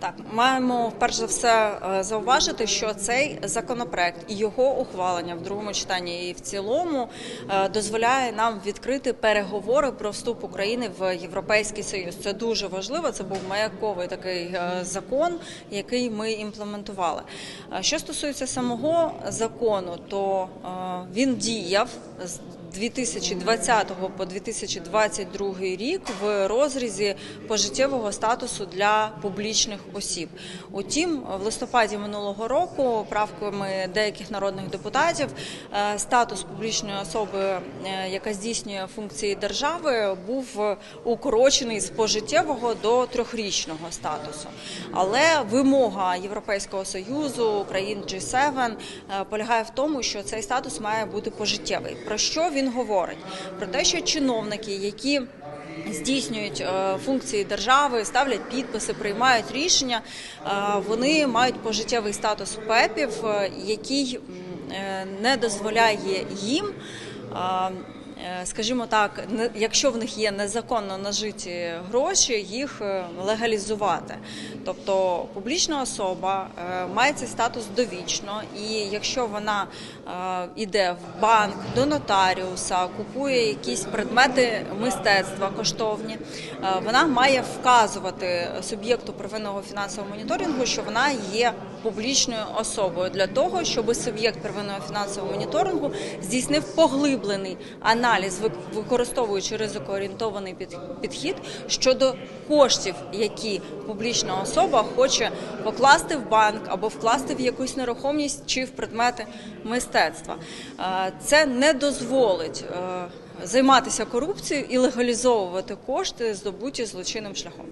Так, маємо перш за все е, зауважити, що цей законопроект і його ухвалення в другому читанні і в цілому е, дозволяє нам відкрити переговори про вступ України в Європейський Союз. Це дуже важливо. Це був маяковий такий е, закон, який ми імплементували. Що стосується самого закону, то він діяв з 2020 по 2022 рік в розрізі пожиттєвого статусу для публічних осіб. Утім, в листопаді минулого року правками деяких народних депутатів е, статус публічної особи, е, яка здійснює функції держави, був укорочений з пожиттєвого до трьохрічного статусу. Але вимога Європейського союзу, країн G7 е, полягає в тому, що цей статус має бути пожиттєвий. Про що він говорить? Про те, що чиновники, які Здійснюють е, функції держави, ставлять підписи, приймають рішення. е, Вони мають пожиттєвий статус ПЕПів, е, який не дозволяє їм. Е, Скажімо так, якщо в них є незаконно нажиті гроші, їх е, легалізувати. Тобто публічна особа е, має цей статус довічно, і якщо вона йде в банк до нотаріуса, купує якісь предмети мистецтва коштовні, вона має вказувати суб'єкту первинного фінансового моніторингу, що вона є публічною особою для того, щоб суб'єкт первинного фінансового моніторингу здійснив поглиблений аналіз, використовуючи ризикоорієнтований під- підхід щодо коштів, які публічна особа хоче покласти в банк або вкласти в якусь нерухомість чи в предмети мистецтва. Е, Це не дозволить е, займатися корупцією і легалізовувати кошти, здобуті злочинним шляхом.